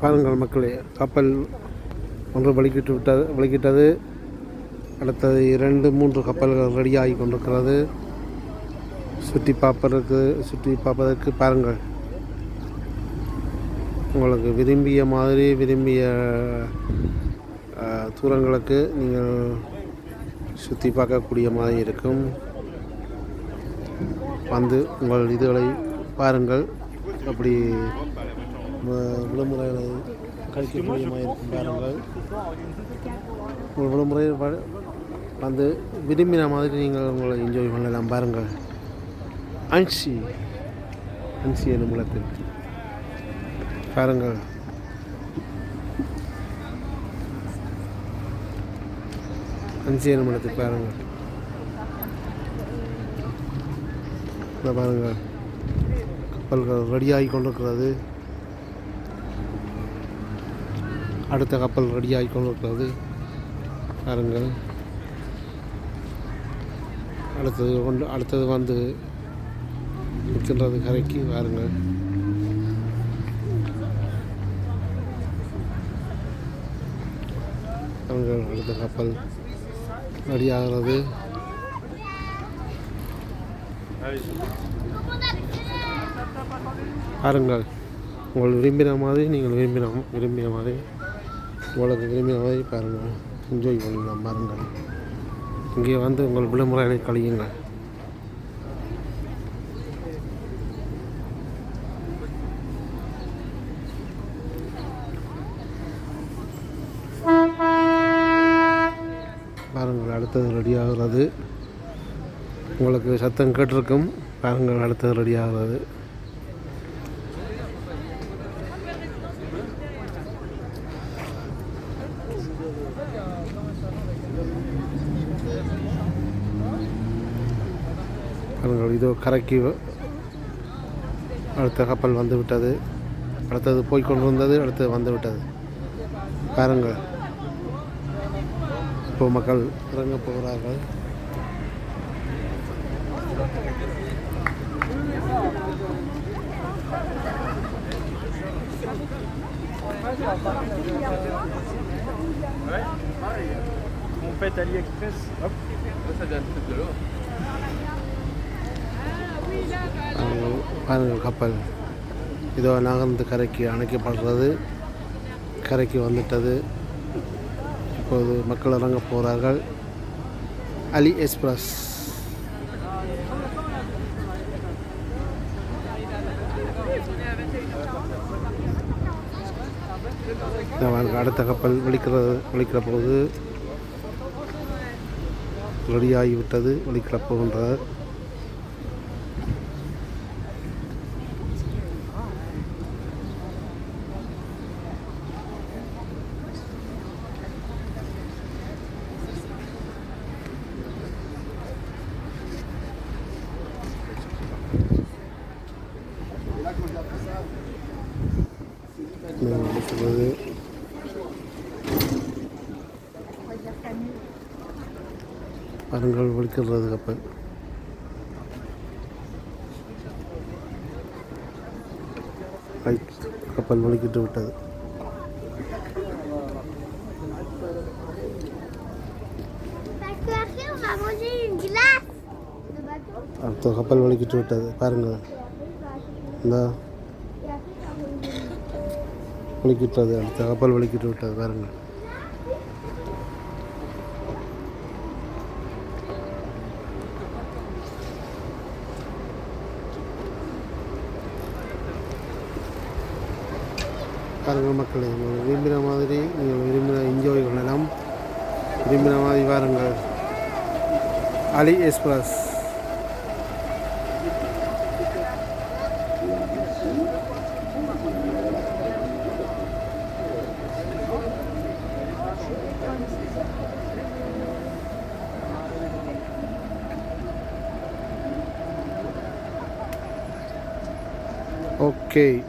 பாருங்கள் மக்களே கப்பல் ஒன்று வலிக்கிட்டு விட்டது வலிக்கிட்டது அடுத்தது இரண்டு மூன்று கப்பல்கள் ரெடியாகி கொண்டிருக்கிறது. சுற்றி பார்ப்பதற்கு சுற்றி பார்ப்பதற்கு பாருங்கள். உங்களுக்கு விரும்பிய மாதிரி விரும்பிய தூரங்களுக்கு நீங்கள் சுற்றி பார்க்கக்கூடிய மாதிரி இருக்கும். வந்து உங்கள் இதுகளை பாருங்கள். அப்படி வ- விடுமுறைகளை கழிக்கக்கூடிய இருக்கும் பாருங்கள் உங்கள் விடுமுறை வந்து விரும்பின மாதிரி நீங்கள் உங்களை என்ஜாய் பண்ணலாம் பாருங்கள். அன்சி அன்சி என்னும் இடத்தில் பாருங்கள். அன்சி என்னும் இடத்தில் பாருங்கள். பாருங்கள். கப்பல்கள் ரெடியாகி கொண்டிருக்கிறது. அடுத்த கப்பல் ரெடியாகி கொண்டிருக்கிறது பாருங்கள். அடுத்தது கொண்டு அடுத்தது வந்து நிற்கின்றது கரைக்கு. பாருங்கள். பாருங்கள் அடுத்த கப்பல் ரெடியாகிறது பாருங்கள். உங்கள் விரும்பின மாதிரி நீங்கள் விரும்பின விரும்பின மாதிரி உங்களுக்கு விரும்பின மாதிரி பாருங்கள் என்ஜாய் பண்ணலாம் பாருங்கள் இங்கே வந்து உங்கள் விடுமுறைகளை கழியுங்கள். பாருங்கள் அடுத்தது ரெடி ஆகிறது உங்களுக்கு சத்தம் கேட்டிருக்கும். பாருங்கள் அடுத்தது ரெடி ஆகிறது பாருங்கள் இதோ கரைக்கு அடுத்த கப்பல் வந்துவிட்டது அடுத்தது போய் கொண்டு அடுத்தது வந்துவிட்டது பாருங்கள் இப்போ மக்கள் இறங்க போகிறார்கள் On fait AliExpress. Hop. Ça vient de l'eau. பாருங்கள், கப்பல் இதோ நகர்ந்து கரைக்கு அணைக்கப்படுறது கரைக்கு வந்துட்டது. இப்போது மக்கள் இறங்க போகிறார்கள் அலி எக்ஸ்பிரஸ். இதோ அடுத்த கப்பல் விழிக்கிறது விழிக்கிற போது ரெடியாகிவிட்டது விழிக்கிற போகின்றது நான் என்ன சொல்றது பாருங்கள் ஒழிக்கிறது கப்பல் ரைட் கப்பல் ஒழிக்கிட்டு விட்டது Parce qu'après, on va ஒழிக்கிறது une கப்பல் Le விட்டது. அடுத்த கப்பல் வலிக்கிட்டு விட்டது. பாருங்கள். இந்த. Une ஒழிக்கிட்டது அடுத்த கப்பல் ஒழிக்கிட்டு விட்டது பாருங்கள் பாருங்கள் மக்களே நீங்கள் விரும்பின மாதிரி நீங்கள் விரும்பின என்ஜாய் பண்ணலாம் விரும்பின மாதிரி பாருங்கள் அலி எக்ஸ்பிரஸ். Okay.